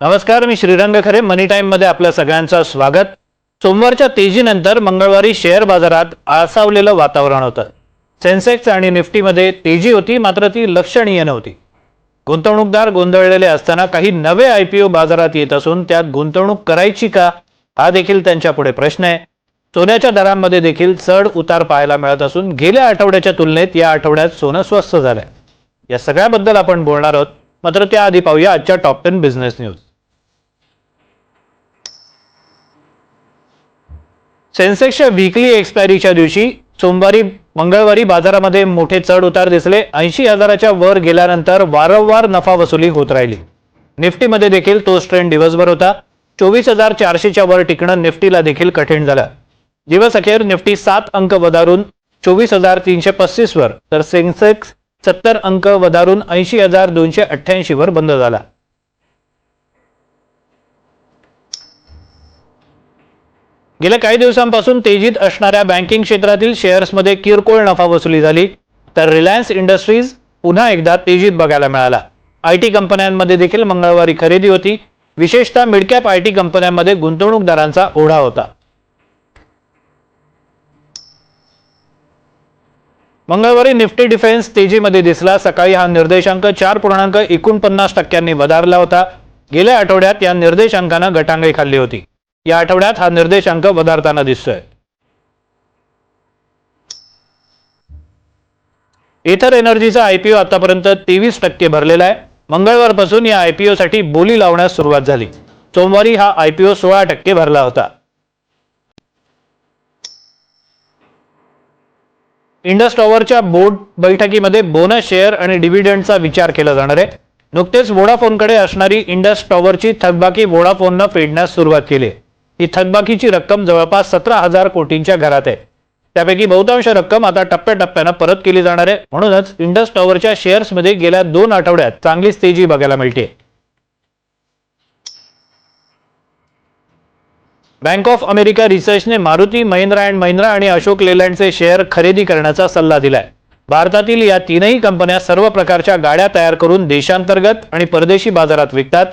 नमस्कार मी श्रीरंग खरे. मनी टाईममध्ये आपल्या सगळ्यांचं स्वागत. सोमवारच्या तेजीनंतर मंगळवारी शेअर बाजारात आळसावलेलं वातावरण होतं. सेन्सेक्स आणि निफ्टीमध्ये तेजी होती मात्र ती लक्षणीय नव्हती. गुंतवणूकदार गोंधळलेले असताना काही नवे आय पी ओ बाजारात येत असून त्यात गुंतवणूक करायची का हा देखील त्यांच्या पुढे प्रश्न आहे. सोन्याच्या दरांमध्ये देखील चढ उतार पाहायला मिळत असून गेल्या आठवड्याच्या तुलनेत या आठवड्यात सोनं स्वस्त झालंय. या सगळ्याबद्दल आपण बोलणार आहोत मात्र त्याआधी पाहूया आजच्या टॉप टेन बिझनेस न्यूज सेन्सेक्सच्या विकली एक्सपायरीच्या दिवशी सोमवारी मंगळवारी बाजारामध्ये मोठे चढ उतार दिसले. ऐंशी हजाराच्या वर गेल्यानंतर वारंवार नफा वसुली होत राहिली. निफ्टीमध्ये देखील तोच ट्रेंड दिवसभर होता. चोवीस हजार चारशेच्या वर टिकणं निफ्टीला देखील कठीण झालं. दिवस अखेर निफ्टी सात अंक वधारून चोवीस हजार तीनशे पस्तीसवर तर सेन्सेक्स सत्तर अंक वधारून ऐंशी हजार दोनशे अठ्ठ्याऐंशी वर बंद झाला. गेल्या काही दिवसांपासून तेजीत असणाऱ्या बँकिंग क्षेत्रातील शेअर्समध्ये किरकोळ नफा वसुली झाली. तर रिलायन्स इंडस्ट्रीज पुन्हा एकदा तेजीत बघायला मिळाला. आय टी कंपन्यांमध्ये देखील मंगळवारी खरेदी होती. विशेषतः मिडकॅप आय टी कंपन्यांमध्ये गुंतवणूकदारांचा ओढा होता. मंगळवारी निफ्टी डिफेन्स तेजीमध्ये दिसला. सकाळी हा निर्देशांक चार पूर्णांक एकोणपन्नास टक्क्यांनी वधारला होता. गेल्या आठवड्यात या निर्देशांकानं गटांगळी खाल्ली होती. या आठवड्यात हा निर्देशांक वधारताना दिसतोय. इतर एनर्जीचा आयपीओ आतापर्यंत तेवीस टक्के भरलेला आहे. मंगळवारपासून या आयपीओ साठी बोली लावण्यास सुरुवात झाली. सोमवारी हा आयपीओ सोळा टक्के भरला होता. इंडस टॉवरच्या बोर्ड बैठकीमध्ये बोनस शेअर आणि डिव्हिडंडचा विचार केला जाणार आहे. नुकतेच वोडाफोनकडे असणारी इंडस टॉवरची थकबाकी वोडाफोननं फेडण्यास सुरुवात केली आहे. ही थकबाकीची रक्कम जवळपास सतरा हजार कोटींच्या घरात आहे. त्यापैकी बहुतांश रक्कम आता टप्प्याटप्प्यानं परत केली जाणार आहे. म्हणूनच इंडस टॉवरच्या शेअर्समध्ये गेल्या दोन आठवड्यात चांगलीच तेजी बघायला मिळते. बँक ऑफ अमेरिका रिसर्चने मारुती महिंद्रा अँड महिंद्रा आणि अशोक लेलँडचे शेअर खरेदी करण्याचा सल्ला दिलाय. भारतातील या तीनही कंपन्या सर्व प्रकारच्या गाड्या तयार करून देशांतर्गत आणि परदेशी बाजारात विकतात.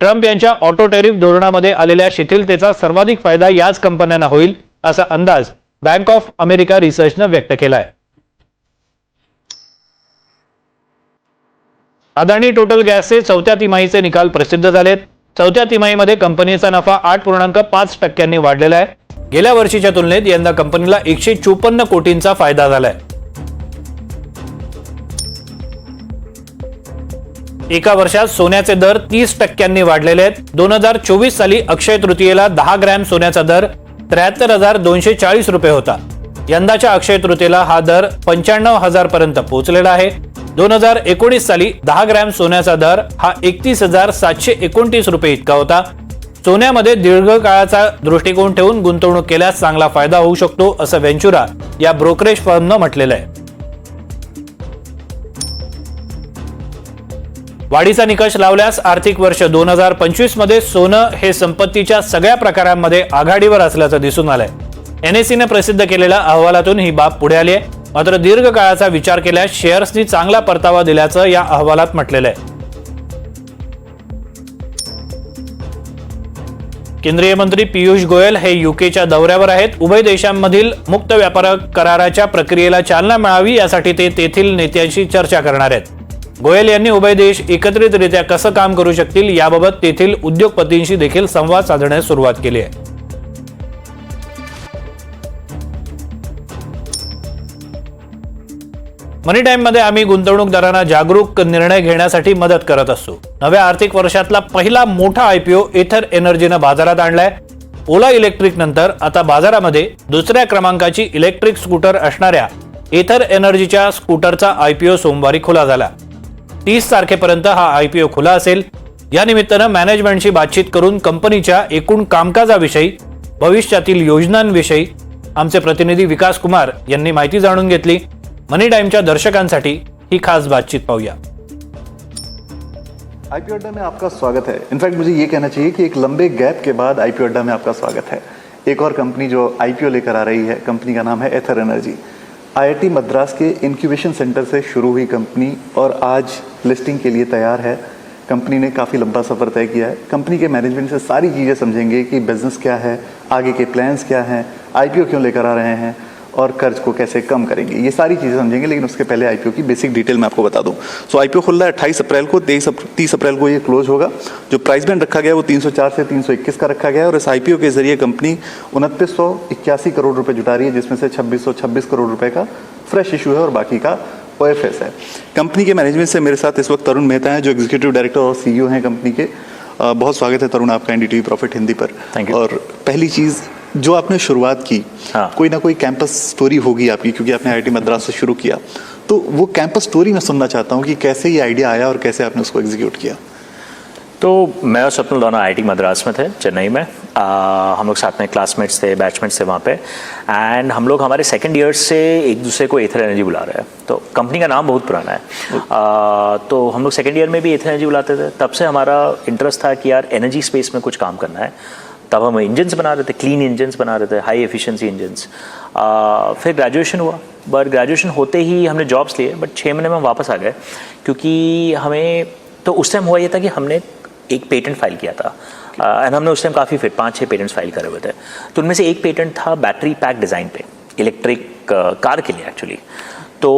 ट्रम्प यांच्या ऑटो टेरिफ धोरणामध्ये आलेल्या शिथिलतेचा सर्वाधिक फायदा याच कंपन्यांना होईल असा अंदाज बँक ऑफ अमेरिका रिसर्चनं व्यक्त केलाय. अदानी टोटल गॅसचे चौथ्या तिमाहीचे निकाल प्रसिद्ध झालेत. चौथ्या तिमाहीमध्ये कंपनीचा नफा आठ पूर्णांक पाच टक्क्यांनी वाढलेला आहे. गेल्या वर्षीच्या तुलनेत यंदा कंपनीला एकशे चोपन्न कोटींचा फायदा झालाय. एका वर्षात सोन्याचे दर तीस टक्क्यांनी वाढलेले आहेत. दोन हजार चोवीस साली अक्षय तृतीयेला दहा ग्रॅम सोन्याचा दर त्र्याहत्तर हजार दोनशे चाळीस रुपये होता. यंदाच्या अक्षय तृतीयेला हा दर पंच्याण्णव हजार पर्यंत पोहोचलेला आहे. दोन हजार एकोणीस साली दहा ग्रॅम सोन्याचा दर हा एकतीस हजार सातशे एकोणतीस रुपये इतका होता. सोन्यामध्ये दीर्घकाळाचा दृष्टिकोन ठेवून गुंतवणूक केल्यास चांगला फायदा होऊ शकतो असं व्हेंचुरा या ब्रोकरेज फर्मनं म्हटलेलं आहे. वाढीचा निकष लावल्यास आर्थिक वर्ष दोन हजार पंचवीसमध्ये सोनं हे संपत्तीच्या सगळ्या प्रकारांमध्ये आघाडीवर असल्याचं दिसून आलंय. एनएसीने प्रसिद्ध केलेल्या अहवालातून ही बाब पुढे आली आहे. मात्र दीर्घकाळाचा विचार केल्यास शेअर्सनी चांगला परतावा दिल्याचं या अहवालात म्हटलेलं आहे. केंद्रीय मंत्री पियुष गोयल हे युकेच्या दौऱ्यावर आहेत. उभय देशांमधील मुक्त व्यापार कराराच्या प्रक्रियेला चालना मिळावी यासाठी ते तेथील नेत्यांशी चर्चा करणार आहेत. गोयल यांनी उभय देश एकत्रितरित्या कसं काम करू शकतील याबाबत तेथील उद्योगपतींशी देखील संवाद साधण्यास सुरुवात केली आहे. मनी टाईममध्ये आम्ही गुंतवणूकदारांना जागरूक निर्णय घेण्यासाठी मदत करत असतो नव्या आर्थिक वर्षातला पहिला मोठा आयपीओ एथर एनर्जीनं बाजारात आणलाय. ओला इलेक्ट्रिक नंतर आता बाजारामध्ये दुसऱ्या क्रमांकाची इलेक्ट्रिक स्कूटर असणाऱ्या एथर एनर्जीच्या स्कूटरचा आयपीओ सोमवारी खुला झाला. तीस तारखेपर्यंत हा आयपीओ खुला असेल. या निमित्तानं मॅनेजमेंटशी बातचीत करून कंपनीच्या एकूण कामकाजाविषयी भविष्यातील योजनांविषयी आमचे प्रतिनिधी विकास कुमार यांनी माहिती जाणून घेतली. मनी टाइमच्या दर्शकांसाठी ही खास बातचीत पाहूया. आईपी अड्डा में आपका स्वागत है. इनफैक्ट मुझे ये कहना चाहिए कि एक लंबे गैप के बाद आईपी अड्डा में आपका स्वागत है. एक और कंपनी जो आईपीओ लेकर आ रही है कंपनी का नाम है एथर एनर्जी आईआईटी मद्रास के इनक्यूबेशन सेंटर से शुरू हुई कंपनी और आज लिस्टिंग के लिए तैयार है। कंपनी ने काफ़ी लंबा सफ़र तय किया है। कंपनी के मैनेजमेंट से सारी चीज़ें समझेंगे कि बिज़नेस क्या है, आगे के प्लान्स क्या हैं आईपीओ क्यों लेकर आ रहे हैं और कर्ज को कैसे कम करेंगे? ये सारी चीज़ें समझेंगे लेकिन उसके पहले आईपीओ की बेसिक डिटेल मैं आपको बता दूँ। सो आईपीओ खुल रहा है अट्ठाईस अप्रैल को तेईस तीस अप्रैल को ये क्लोज होगा। जो प्राइस बैंड रखा गया है वो 304 से 321 का रखा गया है और इस आईपीओ के ज़रिए कंपनी उनतीस करोड़ रुपए जुटा रही है जिसमें से 2626 करोड़ रुपए का फ्रेश इशू है और बाकी का ओ है। कंपनी के मैनेजमेंट से मेरे साथ इस वक्त तरुण मेहता हैं जो एग्जीक्यूटिव डायरेक्टर और सीईओ हैं कंपनी के। बहुत स्वागत है तरुण आपका एनडीटीवी प्रॉफिट हिंदी पर। Thank you. और पहली चीज़ जो आपने शुरुआत की हाँ। कोई ना कोई कैंपस स्टोरी होगी आपकी क्योंकि आपने आईआईटी मद्रास से शुरू किया। तो वो कैंपस स्टोरी मैं सुनना चाहता हूँ कि कैसे ये आइडिया आया और कैसे आपने उसको एग्जीक्यूट किया। तो मैं और स्वप्निल दोनों आईआईटी मद्रास में थे चेन्नई में। आ, हम लोग साथ में क्लासमेट्स थे बैचमेट्स थे वहाँ पे। एंड हम लोग हमारे सेकंड ईयर से एक दूसरे को एथर एनर्जी बुला रहे हैं। तो कंपनी का नाम बहुत पुराना है। आ, तो हम लोग सेकंड ईयर में भी एथर एनर्जी बुलाते थे। तब से हमारा इंटरेस्ट था कि यार एनर्जी स्पेस में कुछ काम करना है। तब हम इंजन्स बना रहे थे क्लीन इंजन्स बना रहे थे हाई एफिशिएंसी इंजन्स फिर ग्रेजुएशन हुआ बट ग्रेजुएशन होते ही हमने जॉब्स लिए बट छः महीने में हम वापस आ गए क्योंकि हमें तो उस टाइम हुआ ये था कि हमने एक पेटेंट फ़ाइल किया था। एंड हमने उस टाइम काफ़ी फिर पाँच छः पेटेंट्स फ़ाइल करे हुए थे। तो उनमें से एक पेटेंट था बैटरी पैक डिज़ाइन पे इलेक्ट्रिक कार के लिए एक्चुअली तो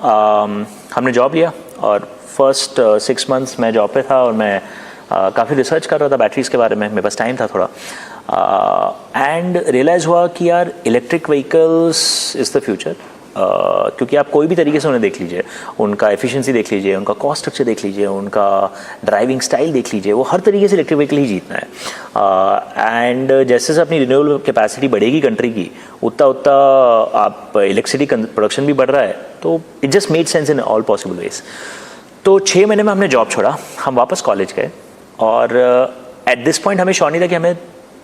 um, हमने जॉब लिया और फ़र्स्ट सिक्स मंथ्स मैं जॉब पे था और मैं uh, काफ़ी रिसर्च कर रहा था बैटरीज के बारे में मेरे पास टाइम था थोड़ा। एंड uh, रियलाइज़ हुआ कि यार electric vehicles is the future Uh, क्योंकि आप कोई भी तरीके से उन्हें देख लीजिए उनका एफिशिएंसी देख लीजिए उनका कॉस्ट स्ट्रक्चर देख लीजिए उनका ड्राइविंग स्टाइल देख लीजिए वो हर तरीके से इलेक्ट्रिक व्हीकल ही जीतना है। एंड uh, जैसे जैसे अपनी रिन्यूएबल कैपेसिटी बढ़ेगी कंट्री की उतना उतना आप इलेक्ट्रिसिटी प्रोडक्शन भी बढ़ रहा है तो it just made sense in all possible ways तो छः महीने में हमने जॉब छोड़ा हम वापस कॉलेज गए। और एट दिस पॉइंट हमें श्योर नहीं था कि हमें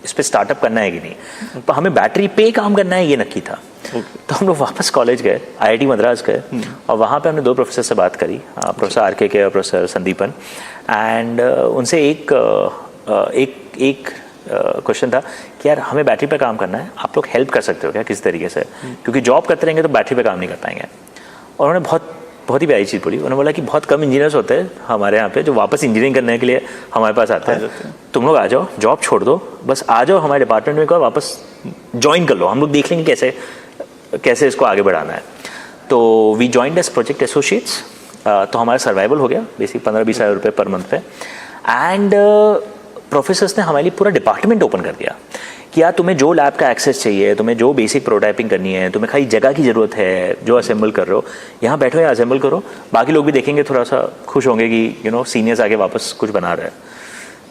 इस पर स्टार्टअप करना है कि नहीं। पर हमें बैटरी पे काम करना है ये नक्की था। तो हम लोग वापस कॉलेज गए आईआईटी मद्रास गए और वहाँ पे हमने दो प्रोफेसर से बात करी प्रोफेसर आर के और प्रोफेसर संदीपन एंड उनसे एक अ, अ, एक एक क्वेश्चन था कि यार हमें बैटरी पे काम करना है आप लोग हेल्प कर सकते हो क्या किस तरीके से? क्योंकि जॉब करते रहेंगे तो बैटरी पे काम नहीं कर पाएँगे। और उन्होंने बहुत बहुत ही प्यारी चीज़ पड़ी। उन्होंने बोला कि बहुत कम इंजीनियर्स होते हैं हमारे यहाँ पे जो वापस इंजीनियरिंग करने के लिए हमारे पास आते हैं। तुम लोग आ जाओ जॉब छोड़ दो बस आ जाओ हमारे डिपार्टमेंट में वापस ज्वाइन कर लो। हम लोग देख लेंगे कैसे कैसे इसको आगे बढ़ाना है। तो we join as project associates तो हमारा सर्वाइवल हो गया बेसिक पंद्रह बीस हज़ार रुपये पर मंथ पे। एंड प्रोफेसर्स ने हमारे लिए पूरा डिपार्टमेंट ओपन कर दिया। कि यार तुम्हें जो लैब का एक्सेस चाहिए, तुम्हें जो बेसिक प्रोटाइपिंग करनी है, तुम्हें खाली जगह की ज़रूरत है जो असेंबल कर रहे हो, यहाँ बैठो या असेंबल करो। बाकी लोग भी देखेंगे थोड़ा सा खुश होंगे कि यू नो सीनियर्स आगे वापस कुछ बना रहे हैं।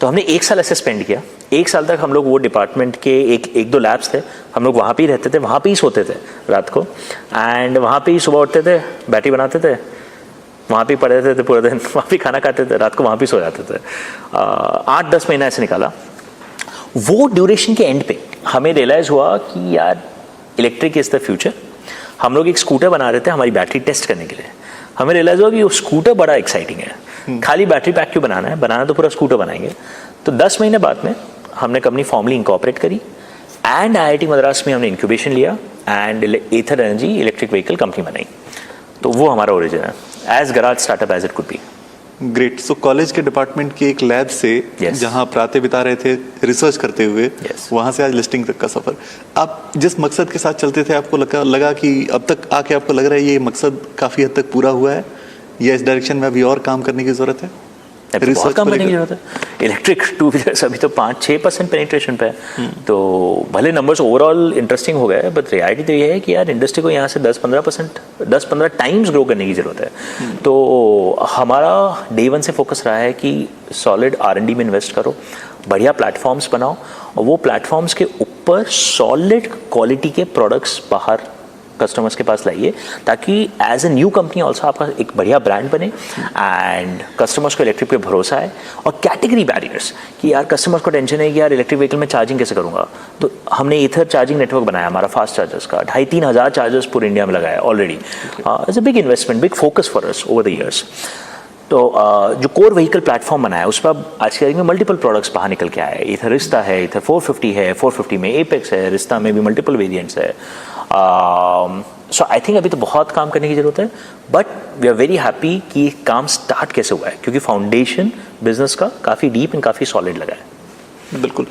तो हमने एक साल ऐसे स्पेंड किया। एक साल तक हम लोग वो डिपार्टमेंट के एक एक दो लैब्स थे, हम लोग वहाँ पे ही रहते थे, वहाँ पे ही सोते थे रात को। एंड वहाँ पे ही सुबह उठते थे बैटरी बनाते थे, वहाँ पे पढ़े रहते थे पूरे दिन, वहाँ पे खाना खाते थे, रात को वहाँ पे सो जाते थे। आठ दस महीना ऐसे निकाला। वो ड्यूरेशन के एंड पे। हमें रियलाइज़ हुआ कि यार इलेक्ट्रिक इज़ द फ्यूचर हम लोग एक स्कूटर बना रहे थे हमारी बैटरी टेस्ट करने के लिए। हमें रियलाइज़ हुआ कि वो स्कूटर बड़ा एक्साइटिंग है। खाली बैटरी पैक क्यों बनाना है? बनाना तो पूरा स्कूटर बनाएँगे। तो दस महीने बाद में हमने कंपनी फॉर्मली इंकॉपरेट करी एंड आईआईटी मद्रास में हमने इंक्यूबेशन लिया and Ather energy electric vehicle company बनाई। तो वो हमारा ओरिजिन है as garage startup as it could be great so college K department की एक लैब से Yes. जहाँ प्रातः रातें बिता रहे थे रिसर्च करते हुए Yes. वहाँ से आज लिस्टिंग तक का सफ़र आप जिस मकसद के साथ चलते थे आपको लगा लगा कि अब तक आके आपको लग रहा है ये मकसद काफ़ी हद तक पूरा हुआ है या इस डायरेक्शन में अभी और काम करने की ज़रूरत है अभी बहुत काम है इलेक्ट्रिक टू व्हीलर्स अभी तो पाँच छः परसेंट पेनिट्रेशन पे है। तो भले नंबर्स ओवरऑल इंटरेस्टिंग हो गए बट रियलिटी तो ये है कि यार इंडस्ट्री को यहाँ से दस पंद्रह परसेंट दस पंद्रह टाइम्स ग्रो करने की ज़रूरत है। तो हमारा डे वन से फोकस रहा है कि सॉलिड आर एन डी में इन्वेस्ट करो बढ़िया प्लेटफॉर्म्स बनाओ और वो प्लेटफॉर्म्स के ऊपर सॉलिड क्वालिटी के प्रोडक्ट्स बाहर कस्टमर्स के पास लाइए ताकि as a new company also आपका एक बढ़िया ब्रांड बने एंड कस्टमर्स को इलेक्ट्रिक पे भरोसा है और कैटेगरी बैरियर्स कि यार कस्टमर्स को टेंशन है कि यार इलेक्ट्रिक व्हीकल में चार्जिंग कैसे करूँगा? तो हमने इथर चार्जिंग नेटवर्क बनाया हमारा फास्ट चार्जर्स का। ढाई तीन हज़ार चार्जर्स पूरे इंडिया में लगाया already it's a big investment big focus for us over the years तो अ, जो कोर व्हीकल प्लेटफॉर्म बनाया उस पर आज की तारीख में मल्टीपल प्रोडक्ट्स बाहर निकल के आए इधर रिश्ता है इधर 450 है 450 में एपेक्स है रिश्ता में भी मल्टीपल वेरिएंट्स है। सो आई थिंक अभी तो बहुत काम करने की ज़रूरत है but we are very happy कि ये काम स्टार्ट कैसे हुआ है क्योंकि फाउंडेशन बिज़नेस का काफ़ी डीप एंड काफ़ी सॉलिड लगा है। बिल्कुल।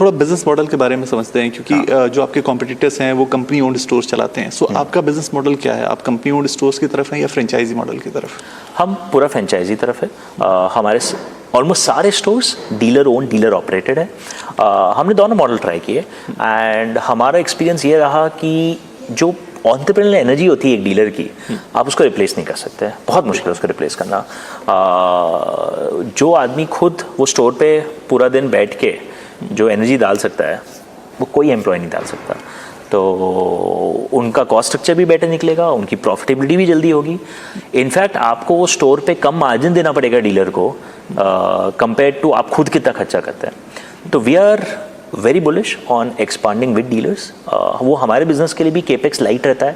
थोड़ा बिज़नेस मॉडल के बारे में समझते हैं क्योंकि अ, जो आपके कॉम्पिटिटर्स हैं वो कंपनी ओन्ड स्टोर्स चलाते हैं। सो आपका बिज़नेस मॉडल क्या है? आप कंपनी ओन्ड स्टोर्स की तरफ़ हैं या फ्रेंचाइजी मॉडल की तरफ़? हम पूरा फ्रेंचाइजी तरफ़ है। हमारे ऑलमोस्ट सारे stores dealer own dealer operated है। हमने दोनों मॉडल ट्राई किए। एंड हमारा एक्सपीरियंस ये रहा कि जो ऑन्टरप्रेनल एनर्जी होती है एक डीलर की, आप उसको रिप्लेस नहीं कर सकते। बहुत मुश्किल है उसको रिप्लेस करना। जो आदमी खुद वो स्टोर पे पूरा दिन बैठ के जो एनर्जी डाल सकता है, वो कोई एम्प्लॉय नहीं डाल सकता। तो उनका कॉस्ट स्ट्रक्चर भी बेटर निकलेगा, उनकी प्रॉफिटेबिलिटी भी जल्दी होगी। इनफैक्ट आपको वो स्टोर पे कम मार्जिन देना पड़ेगा डीलर को कंपेयर टू आप खुद कितना खर्चा करते हैं। तो we are very bullish on expanding with dealers वो हमारे बिज़नेस के लिए भी केपेक्स लाइट रहता है।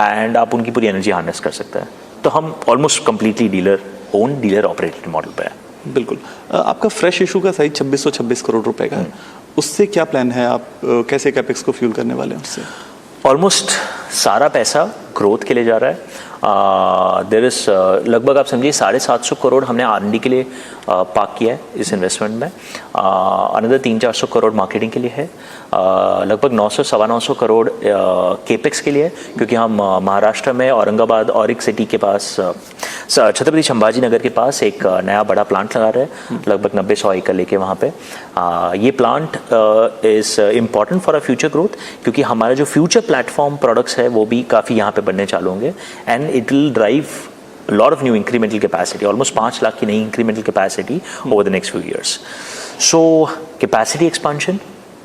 एंड uh, आप उनकी पूरी एनर्जी हार्नेस कर सकते हैं। तो हम almost completely dealer own dealer operated model पर है। बिल्कुल। आपका फ्रेश इशू का साइज़ 2626 करोड़ रुपए का है। उससे क्या प्लान है आप? कैसे कैपेक्स को फ्यूल करने वाले हैं उससे? ऑलमोस्ट सारा पैसा ग्रोथ के लिए जा रहा है। देर इज लगभग आप समझिए साढ़े सात सौ करोड़ हमने आर के लिए पार्क किया है इस इन्वेस्टमेंट में। अनदर तीन चार सौ करोड़ मार्केटिंग के लिए है। uh, लगभग नौ सौ सवा नौ सौ करोड़ केपेक्स के लिए क्योंकि हम महाराष्ट्र में औरंगाबाद और एक सिटी के पास छत्रपति संभाजी नगर के पास एक नया बड़ा प्लांट लगा रहे हैं लगभग नब्बे सौ एकड़ लेके वहाँ पे। uh, ये plant is important for a future growth क्योंकि हमारा जो फ्यूचर प्लेटफॉर्म प्रोडक्ट्स है वो भी काफ़ी यहाँ पे बनने चालू होंगे। And it will drive lot of new incremental capacity almost पाँच लाख की नई incremental capacity over the next few years so capacity expansion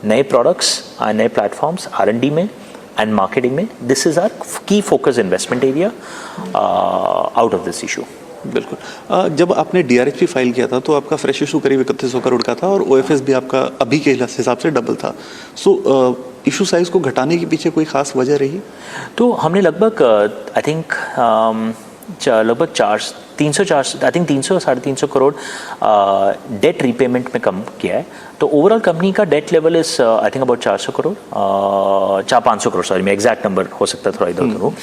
नए प्रोडक्ट्स नए प्लेटफॉर्म्स आर एन डी में एंड मार्केटिंग में this is our key focus investment area out of this issue बिल्कुल। जब आपने डी डीआरएचपी फ़ाइल किया था तो आपका फ्रेश इशू करीब इकतीस सौ करोड़ का था और ओएफएस भी आपका अभी के हिसाब से डबल था। सो इशू साइज़ को घटाने के पीछे कोई खास वजह रही? तो हमने लगभग आई थिंक लगभग चार तीन सौ चार आई थिंक तीन सौ साढ़े तीन सौ करोड़ डेट रीपेमेंट में कम किया है। तो ओवरऑल कंपनी का debt level is I think about चार सौ करोड़ चार पाँच सौ करोड़ सॉरी मैं एग्जैक्ट नंबर हो सकता है थोड़ा इधर उधर हो।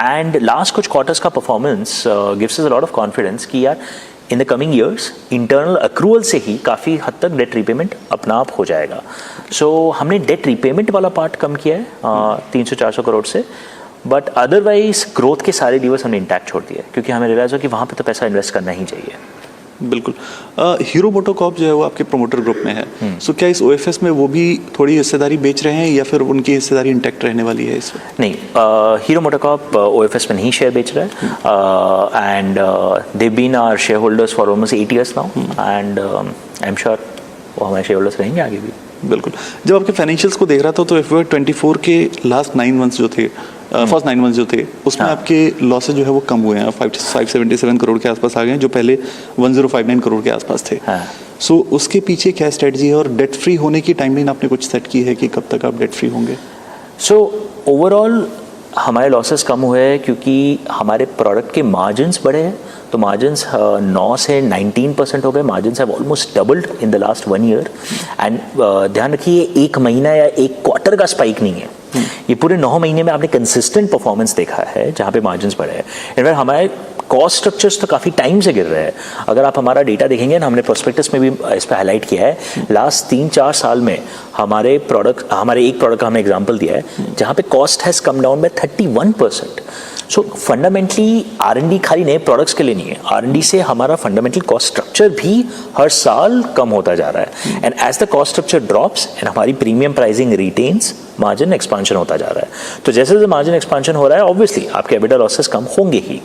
एंड लास्ट कुछ क्वार्टर्स का performance gives is a lot of confidence कि यार in the coming years internal accrual से ही काफ़ी हद तक डेट रीपेमेंट अपना आप हो जाएगा। सो so, हमने डेट रीपेमेंट वाला पार्ट कम किया है तीन सौ चार सौ करोड़ से। बट अदरवाइज़ ग्रोथ के सारे डिवर्स हमने इंटैक्ट छोड़ दिए। क्योंकि हमें रियलाइज़ हो कि वहाँ पे तो पैसा इन्वेस्ट करना ही चाहिए। बिल्कुल। हीरो मोटोकॉप जो है वो आपके प्रोमोटर ग्रुप में है। सो क्या इस ओएफएस में वो भी थोड़ी हिस्सेदारी बेच रहे हैं या फिर उनकी हिस्सेदारी इंटैक्ट रहने वाली है इस वक्त? नहीं Hero MotoCorp O F S में नहीं शेयर बेच रहा है। And they been our shareholders for almost eight years now and I am sure वो हमारे शेयर होल्डर्स रहेंगे आगे भी। बिल्कुल। जब आपके फाइनेंशियल्स को देख रहा था तो एफ़ ट्वेंटी फोर के लास्ट नाइन मंथ्स जो थे फ़र्स्ट नाइन मंथ जो थे उसमें हाँ। आपके लॉसेज जो है वो कम हुए हैं। Five five seventy seven crore के आसपास आ गए हैं जो पहले one zero five nine crore के आसपास थे। हाँ। सो उसके पीछे क्या स्ट्रेटजी है और डेट फ्री होने की टाइमलाइन आपने कुछ सेट की है कि कब तक आप डेट फ्री होंगे? सो ओवरऑल हमारे लॉसेस कम हुए हैं क्योंकि हमारे प्रोडक्ट के मार्जिन्स बढ़े हैं। तो मार्जिन्स नौ से 19 परसेंट हो गए। Margins have almost doubled in the last one year and ध्यान रखिए एक महीना या एक क्वार्टर का स्पाइक नहीं है। ये पूरे नौ महीने में आपने कंसिस्टेंट परफॉर्मेंस देखा है, जहाँ पे मार्जिन बढ़े हैं। इनफैक्ट हमारे कॉस्ट स्ट्रक्चर्स तो काफ़ी टाइम से गिर रहे हैं। अगर आप हमारा डेटा देखेंगे ना, हमने प्रोस्पेक्टस में भी इस पर हाईलाइट किया है। लास्ट तीन चार साल में हमारे प्रोडक्ट हमारे एक प्रोडक्ट का हमें एग्ज़ाम्पल दिया है, जहाँ पे cost has come down by thirty one percent so fundamentally our खाली नए प्रोडक्ट्स के लिए नहीं है। आर एन डी से हमारा फंडामेंटल कॉस्ट स्ट्रक्चर भी हर साल कम होता जा रहा है। And as the cost structure drops and हमारी premium pricing retains margin expansion होता जा रहा है। तो जैसे जैसे मार्जिन एक्सपांशन हो रहा है ऑब्वियसली आपके एबिटा लॉसेस कम होंगे ही।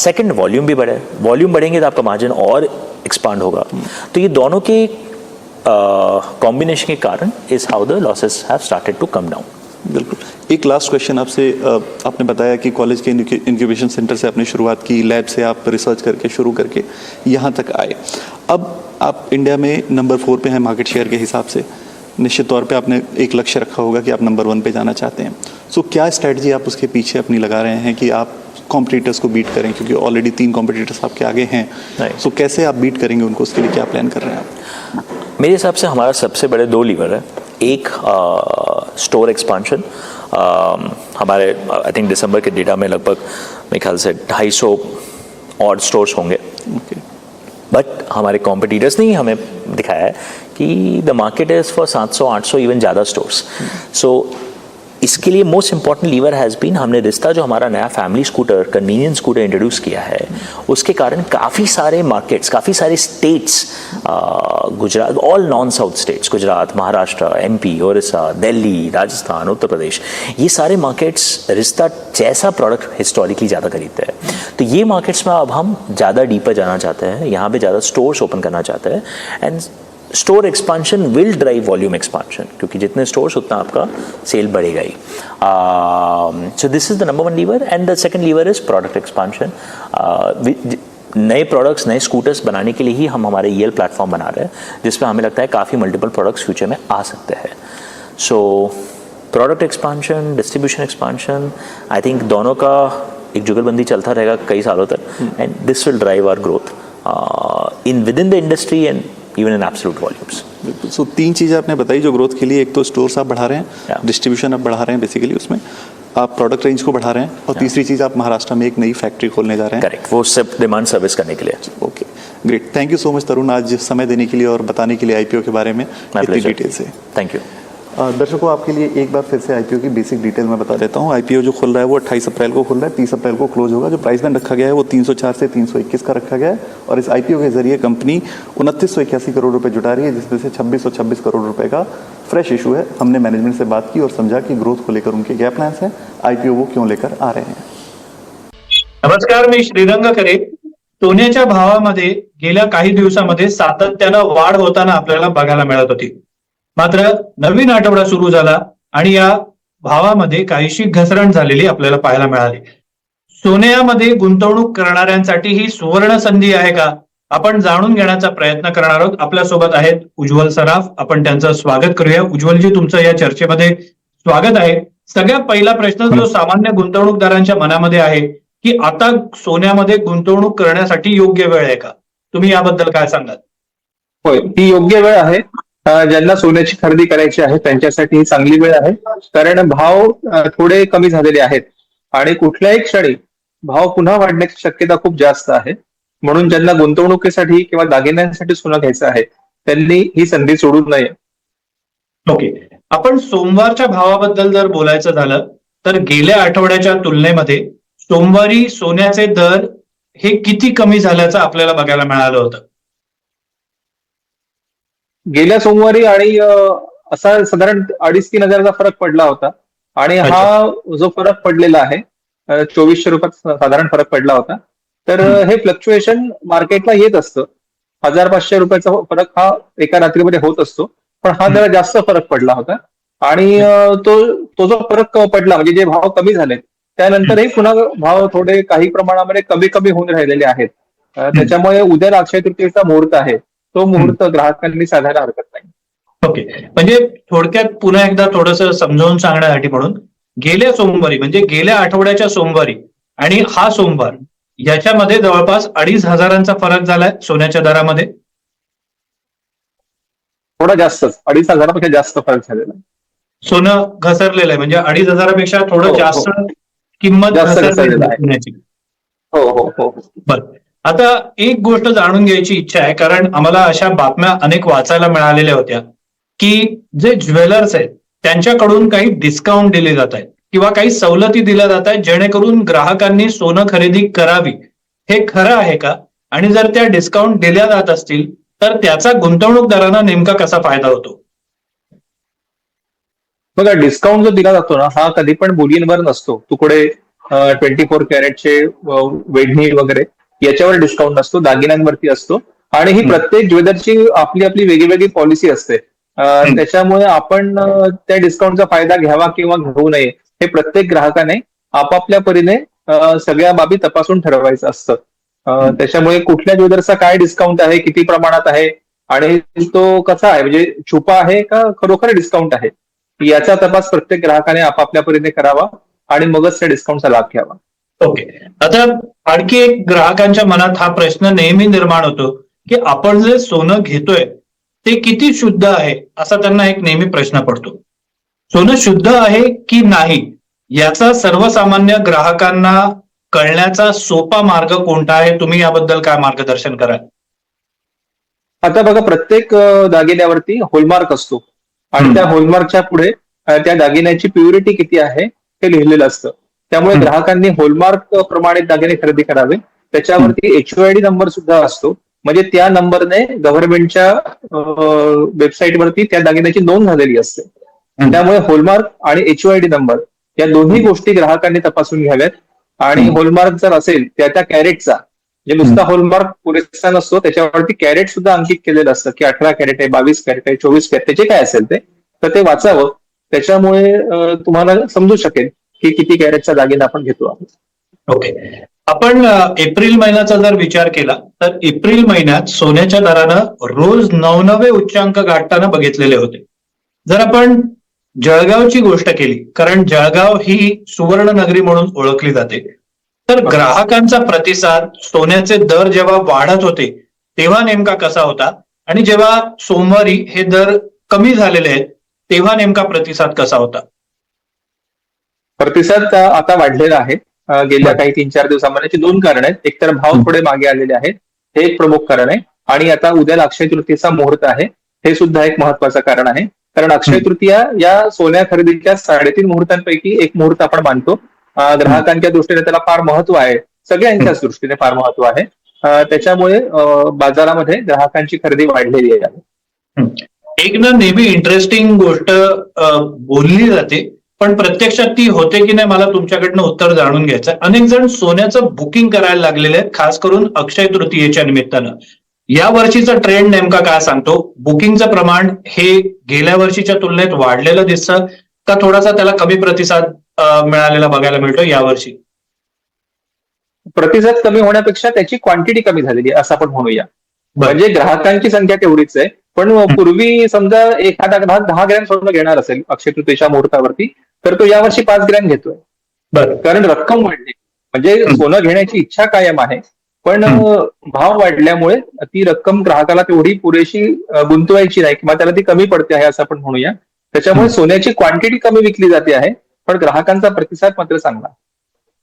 सेकंड वॉल्यूम भी बढ़े। वॉल्यूम बढ़ेंगे तो आपका मार्जिन और एक्सपांड होगा। तो ये दोनों के कॉम्बिनेशन uh, के कारण is how the losses have started to come down बिल्कुल। एक लास्ट क्वेश्चन आपसे आपने बताया कि कॉलेज के इंक्यूबेशन सेंटर से आपने शुरुआत की लैब से आप रिसर्च करके शुरू करके यहाँ तक आए। अब आप इंडिया में नंबर फोर पे हैं मार्केट शेयर के हिसाब से। निश्चित तौर पे आपने एक लक्ष्य रखा होगा कि आप नंबर वन पे जाना चाहते हैं। सो so, क्या स्ट्रैटेजी आप उसके पीछे अपनी लगा रहे हैं कि आप कॉम्पिटिटर्स को बीट करें? क्योंकि ऑलरेडी तीन कॉम्पिटिटर्स आपके आगे हैं. सो कैसे आप बीट करेंगे उनको? उसके लिए क्या प्लान कर रहे हैं आप? मेरे हिसाब से हमारा सबसे बड़े दो लीवर है। एक स्टोर एक्सपांशन हमारे I think December K data में लगभग मेरे ख्याल से ढाई सौ और स्टोर्स होंगे। बट बट हमारे कॉम्पिटिटर्स ने ही हमें दिखाया है कि the market is for 700 800 even ज़्यादा स्टोर्स सो इसके लिए most important lever has been हमने रिश्ता जो हमारा नया family scooter convenience scooter introduce KIA है, उसके कारण काफ़ी सारे मार्केट्स काफ़ी सारे states Gujarat all non south states Gujarat, Maharashtra MP Odisha, Delhi, Rajasthan, Uttar Pradesh, ये सारे मार्केट्स रिश्ता जैसा प्रोडक्ट हिस्टोरिकली ज़्यादा खरीदते हैं। तो ये मार्केट्स में अब हम ज़्यादा डीपर जाना चाहते हैं, यहाँ पे ज़्यादा स्टोर्स ओपन करना चाहते हैं and store expansion will drive volume expansion क्योंकि जितने स्टोर्स उतना आपका सेल बढ़ेगा ही। So this is the number one lever and the second lever is product expansion नए प्रोडक्ट्स नए स्कूटर्स बनाने के लिए ही हम हमारे ई एल प्लेटफॉर्म बना रहे हैं जिसमें हमें लगता है काफ़ी मल्टीपल प्रोडक्ट्स फ्यूचर में आ सकते हैं। So product expansion distribution expansion I think दोनों का एक जुगलबंदी चलता रहेगा कई सालों तक and this will drive our growth in within the industry and even in absolute volumes बिल्कुल सो तीन चीज़ें आपने बताई जो ग्रोथ के लिए एक तो स्टोर्स आप बढ़ा रहे हैं Yeah. डिस्ट्रीब्यूशन आप बढ़ा रहे हैं बेसिकली उसमें आप प्रोडक्ट रेंज को बढ़ा रहे हैं और तीसरी चीज़ आप महाराष्ट्र में एक नई फैक्ट्री खोलने जा रहे हैं। करेक्ट वो सब डिमांड सर्विस करने के लिए। Okay great thank you so much Tarun आज समय देने के लिए और बताने के लिए आईपीओ के बारे में इतनी डिटेल से। थैंक यू दर्शकों, आपके लिए एक बार फिर से आईपीओ की बेसिक डिटेल मैं बता देता हूँ। आईपीओ जो खुल रहा है वो 28 अप्रैल को खुल रहा है। 30 अप्रैल को क्लोज होगा। जो प्राइस बैंड रखा गया है वो 304 से 321 का रखा गया है। और इस आईपीओ के ज़रिए कंपनी उनतीस करोड़ रुपए जुटा रही है, जिसमें से छब्बीस करोड़ रुपए का फ्रेश इशू है। हमने मैनेजमेंट से बात की और समझा कि ग्रोथ को लेकर उनके क्या प्लान्स हैं। आईपीओ वो क्यों लेकर आ रहे हैं। नमस्कार, मी श्रीरंग करे सोन्याच्या भावामध्ये गेल्या काही दिवसामध्ये सातत्यानं वाढ होताना आपल्याला बघायला मिळत होती. मात्र नवीन आठवडा सुरू झाला आणि या भावामध्ये काहीशी घसरण झालेली आपल्याला पाहायला मिळाली. सोन्यामध्ये गुंतवणूक करणाऱ्यांसाठी ही सुवर्ण संधी आहे का? आपण जाणून घेण्याचा प्रयत्न करणार आहोत. आपल्यासोबत आहेत उज्ज्वल सराफ. आपण त्यांचं स्वागत करूया. उज्ज्वलजी तुमचं या चर्चेमध्ये स्वागत आहे. सगळ्यात पहिला प्रश्न जो सामान्य गुंतवणूकदारांच्या मनामध्ये आहे की आता सोन्यामध्ये गुंतवणूक करण्यासाठी योग्य वेळ आहे का? तुम्ही याबद्दल काय सांगाल? होय ही योग्य वेळ आहे. ज्यांना सोन्याची खरेदी करायची आहे त्यांच्यासाठी ही चांगली वेळ आहे. कारण भाव थोडे कमी झालेले आहेत. आणि कुठल्याही क्षणी भाव पुन्हा वाढण्याची शक्यता खूप जास्त आहे. म्हणून ज्यांना गुंतवणुकीसाठी किंवा दागिन्यांसाठी सोनं घ्यायचं आहे त्यांनी ही संधी सोडू नये. ओके. आपण सोमवारच्या भावाबद्दल जर बोलायचं झालं तर गेल्या आठवड्याच्या तुलनेमध्ये सोमवारी सोन्याचे दर हे किती कमी झाल्याचं आपल्याला बघायला मिळालं होतं. गेल्या सोमवारी आणि असा साधारण अडीच तीन हजाराचा फरक पडला होता. आणि हा जो फरक पडलेला आहे चोवीसशे रुपयात साधारण फरक पडला होता. तर हे फ्लक्च्युएशन मार्केटला येत असतं. हजार पाचशे रुपयाचा फरक हा एका रात्रीमध्ये होत असतो. पण हा जरा जास्त फरक पडला होता. आणि तो तो जो फरक पडला म्हणजे जे भाव कमी झाले त्यानंतरही पुन्हा भाव थोडे काही प्रमाणामध्ये कमी कमी होऊन राहिलेले आहेत. त्याच्यामुळे उद्याला अक्षय तृतीयेचा मुहूर्त आहे. तो मुहूर्त ग्राहकांनी साधायला हरकत नाही. ओके. म्हणजे थोडक्यात पुन्हा एकदा थोडस समजावून सांगण्यासाठी म्हणून गेल्या सोमवारी म्हणजे गेल्या आठवड्याच्या सोमवारी आणि हा सोमवार याच्यामध्ये जवळपास अडीच हजारांचा फरक झालाय सोन्याच्या दरामध्ये? थोडा जास्तच. अडीच हजारापेक्षा जास्त फरक झालेला. सोनं घसरलेलं आहे. म्हणजे अडीच हजारापेक्षा थोडं हो, जास्त किंमत घसरलेली आहे हो हो हो. बरं. आता एक गोष्ट जाणून घ्यायची इच्छा आहे कारण आम्हाला अशा बातम्या अनेक वाचायला मिळालेल्या होत्या की जे ज्वेलर्स आहेत त्यांच्याकडून काही डिस्काउंट दिले जात आहेत किंवा काही सवलती दिल्या जात आहेत जेणेकरून ग्राहकांनी सोनं खरेदी करावी. हे खरं आहे का? आणि जर त्या डिस्काउंट दिल्या जात असतील तर त्याचा गुंतवणूकदारांना नेमका कसा फायदा होतो? बघा डिस्काउंट जो दिला जातो ना हा कधी पण बुलियनवर नसतो. तुकडे ट्वेंटी फोर कॅरेटचे वेढणी वगैरे याच्यावर डिस्काउंट नसतो दागिन्यांवरती असतो. आणि ही प्रत्येक ज्वेलरची आपली आपली वेगळी वेगळी पॉलिसी असते त्याच्यामुळे आपण त्या डिस्काउंटचा फायदा घ्यावा किंवा घेऊ नये हे प्रत्येक ग्राहकाने आपापल्या परीने सगळ्या बाबी तपासून ठरवायचं असतं. त्याच्यामुळे कुठल्या ज्वेलरचा काय डिस्काउंट आहे किती प्रमाणात आहे आणि तो कसा आहे? म्हणजे छुपा आहे का खरोखर डिस्काउंट आहे? याचा तपास प्रत्येक ग्राहकाने आपापल्या परीने करावा आणि मगच त्या डिस्काउंटचा लाभ घ्यावा. ओके आता आणखी एक ग्राहकांच्या मनात हा प्रश्न नेहमी निर्माण होतो की आपण जे सोनं घेतोय ते किती शुद्ध आहे असा त्यांना एक नेहमी प्रश्न पडतो. सोनं शुद्ध आहे की नाही याचा सर्वसामान्य ग्राहकांना कळण्याचा सोपा मार्ग कोणता आहे? तुम्ही याबद्दल काय मार्गदर्शन कराल? आता बघा प्रत्येक दागिन्यावरती होलमार्क असतो. आणि. त्या होलमार्कच्या पुढे त्या दागिन्याची प्युरिटी किती आहे हे लिहिलेलं असतं. त्यामुळे. ग्राहकांनी होलमार्क प्रमाणे दागिने खरेदी करावे. त्याच्यावरती एचओआयडी नंबर सुद्धा असतो. म्हणजे त्या नंबरने गव्हर्नमेंटच्या वेबसाईटवरती त्या दागिन्याची नोंद झालेली असते. त्यामुळे होलमार्क आणि एचओआयडी नंबर या दोन्ही गोष्टी ग्राहकांनी तपासून घ्याव्यात. आणि. होलमार्क जर असेल त्या त्या कॅरेटचा म्हणजे नुसता होलमार्क पुरेसा नसतो त्याच्यावरती कॅरेट सुद्धा अंकित केलेलं असतं की अठरा कॅरेट आहे बावीस कॅरेट आहे चोवीस कॅरेट त्याचे काय असेल ते तर ते वाचावं. त्याच्यामुळे तुम्हाला समजू शकेल की किती कॅरेटचा दागिना आपण घेतो आहोत. ओके. आपण एप्रिल महिन्याचा जर विचार केला तर एप्रिल महिन्यात सोन्याच्या दरानं रोज नवनवे उच्चांक गाठताना बघितलेले होते. जर आपण जळगावची गोष्ट केली कारण जळगाव ही सुवर्ण नगरी म्हणून ओळखली जाते तर ग्राहकांचा प्रतिसाद सोन्याचे दर जेव्हा वाढत होते तेव्हा नेमका कसा होता? आणि जेव्हा सोमवारी हे दर कमी झालेले आहेत तेव्हा नेमका प्रतिसाद कसा होता? प्रतिसाद आता वाढलेला आहे. गेल्या काही तीन चार दिवसांमध्ये याची दोन कारण आहेत. एकतर भाव थोडे मागे आलेले आहेत. हे एक प्रमुख कारण आहे. आणि आता उद्याला अक्षय तृतीयेचा मुहूर्त आहे. हे सुद्धा एक महत्वाचं कारण आहे. कारण अक्षय तृतीया या सोन्या खरेदीच्या साडेतीन मुहूर्तांपैकी एक मुहूर्त आपण मानतो. ग्राहकांच्या दृष्टीने त्याला फार महत्त्व आहे. सगळ्यांच्याच दृष्टीने फार महत्त्व आहे. त्याच्यामुळे बाजारामध्ये ग्राहकांची खरेदी वाढलेली आहे. एक ना नेहमी इंटरेस्टिंग गोष्ट बोलली जाते. पण प्रत्यक्षात ती होते की नाही मला तुमच्याकडनं उत्तर जाणून घ्यायचं अनेक जण सोन्याचं बुकिंग करायला लागलेले आहेत खास करून अक्षय तृतीयेच्या निमित्तानं. या वर्षीचा ट्रेंड नेमका काय सांगतो? बुकिंगचं प्रमाण हे गेल्या वर्षीच्या तुलनेत वाढलेलं दिसतं का थोडासा त्याला कमी प्रतिसाद मिळालेला बघायला मिळतो यावर्षी प्रतिसाद कमी होण्यापेक्षा त्याची क्वांटिटी कमी झालेली असं आपण म्हणूया. म्हणजे ग्राहकांची संख्या तेवढीच आहे. पण पूर्वी समजा एखादा ग्राहक दहा ग्रॅम सोनं घेणार असेल अक्षय तृतीयेच्या मुहूर्तावरती तर तो यावर्षी पाच ग्रॅम घेतोय. बरं. कारण रक्कम वाढली. म्हणजे सोनं घेण्याची इच्छा कायम आहे. पण भाव वाढल्यामुळे ती रक्कम ग्राहकाला तेवढी पुरेशी गुंतवायची नाही किंवा त्याला ती कमी पडते आहे असं आपण म्हणूया. त्याच्यामुळे सोन्याची क्वांटिटी कमी विकली जाते आहे. पण ग्राहकांचा प्रतिसाद मात्र चांगला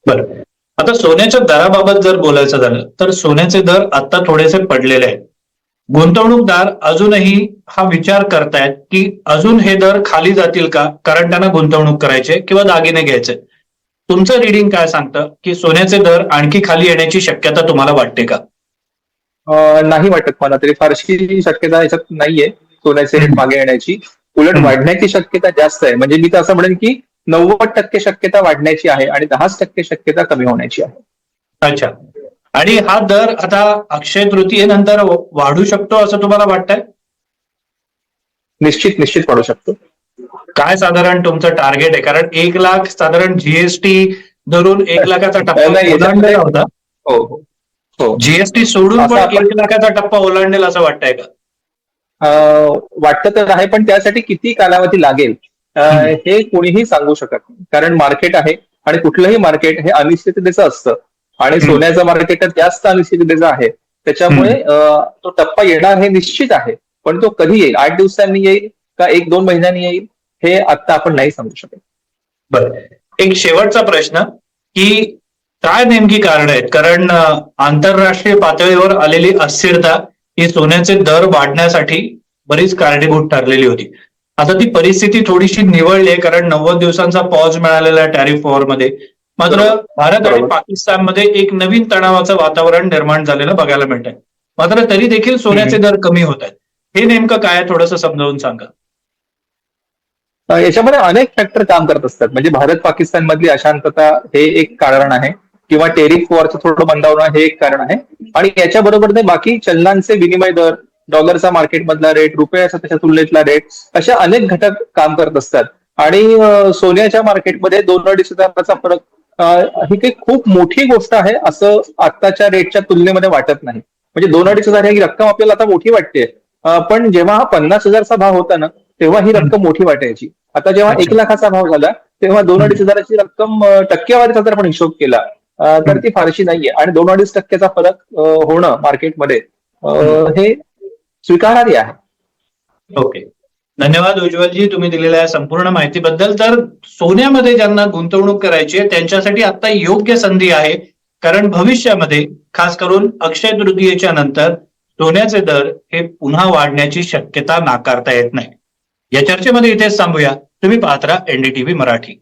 बरं. आता सोन्याच्या दराबाबत जर बोलायचं झालं तर सोन्याचे दर आता थोडेसे पडलेले आहेत. गुंतवणूकदार अजूनही हा विचार करतायत की अजून हे दर खाली जातील का? कारण त्यांना गुंतवणूक करायचे किंवा दागिने घ्यायचे. तुमचं रिडिंग काय सांगतं की सोन्याचे दर आणखी खाली येण्याची शक्यता तुम्हाला वाटते का? नाही वाटत मला तरी. फारशी शक्यता याच्यात नाहीये सोन्याचे रेट मागे येण्याची. उलट. वाढण्याची शक्यता जास्त आहे. म्हणजे मी तर असं म्हणेन की नव्वद टक्के शक्यता वाढण्याची आहे आणि दहाच टक्के शक्यता कमी होण्याची आहे. अच्छा. आणि हा दर आता अक्षय तृतीयेनंतर वाढू शकतो असं तुम्हाला वाटतंय? निश्चित निश्चित पडू शकतो. काय साधारण तुमचं टार्गेट आहे? कारण एक लाख साधारण जीएसटी धरून एक लाखाचा टप्पा होता. हो हो हो. जीएसटी सोडून पण एक लाखाचा टप्पा ओलांडेल असं वाटतंय का? वाटतं तर आहे पण त्यासाठी किती कालावधी लागेल. हे कोणीही सांगू शकत नाही. कारण मार्केट आहे आणि कुठलंही मार्केट हे अनिश्चिततेचं असतं. आणि. सोन्याचं मार्केट जास्त अनिश्चिततेचं आहे. त्याच्यामुळे तो टप्पा येणार हे निश्चित आहे. पण तो कधी येईल? आठ दिवसांनी येईल का एक दोन महिन्यांनी येईल? हे आता आपण नाही सांगू शकत. बरं. एक शेवटचा प्रश्न की काय नेमकी कारण आहेत? कारण आंतरराष्ट्रीय पातळीवर आलेली अस्थिरता ही सोन्याचे दर वाढण्यासाठी बरीच कारणीभूत ठरलेली होती. आता ती परिस्थिती थोडीशी निवळली आहे कारण नव्वद दिवसांचा पॉज मिळालेला आहे टॅरिफ वॉरमध्ये मात्र. भारत आणि. पाकिस्तानमध्ये एक नवीन तणावाचं वातावरण निर्माण झालेलं बघायला मिळत आहे मात्र तरी देखील सोन्याचे दर कमी होत आहेत. हे नेमकं काय थोडंसं समजावून सांगा. याच्यामध्ये अनेक फॅक्टर काम करत असतात. म्हणजे भारत पाकिस्तान मधली अशांतता हे एक कारण आहे किंवा टेरिफ वॉरचं थोडं मंदावणं हे एक कारण आहे. आणि याच्या बरोबर बाकी चलनांचे विनिमय दर डॉलरचा मार्केटमधला रेट रुपयाचा त्याच्या तुलनेतला रेट अशा अनेक घटक काम करत असतात. आणि सोन्याच्या मार्केटमध्ये दोन अडीच हजाराचा फरक ही काही खूप मोठी गोष्ट आहे असं आत्ताच्या रेटच्या तुलनेमध्ये वाटत नाही. म्हणजे दोन अडीच हजार ही रक्कम आपल्याला आता मोठी वाटते. पण जेव्हा हा पन्नास हजारचा भाव होता ना तेव्हा ही रक्कम मोठी वाटायची. आता जेव्हा एक. लाखाचा भाव झाला तेव्हा दोन अडीच हजाराची रक्कम टक्केवारीचा जर आपण हिशोब केला तर ती फारशी नाहीये. आणि दोन अडीच टक्क्याचा फरक होणं मार्केटमध्ये हे स्वीकारार्ह आहे. ओके. धन्यवाद उज्ज्वलजी तुम्ही दिलेल्या या संपूर्ण माहितीबद्दल. तर सोन्यामध्ये ज्यांना गुंतवणूक करायची आहे त्यांच्यासाठी आता योग्य संधी आहे. कारण भविष्यामध्ये खास करून अक्षय तृतीयेच्या नंतर सोन्याचे दर हे पुन्हा वाढण्याची शक्यता नाकारता येत नाही. या चर्चेमध्ये इथेच थांबूया. तुम्ही पाहत राहा एनडीटीव्ही मराठी.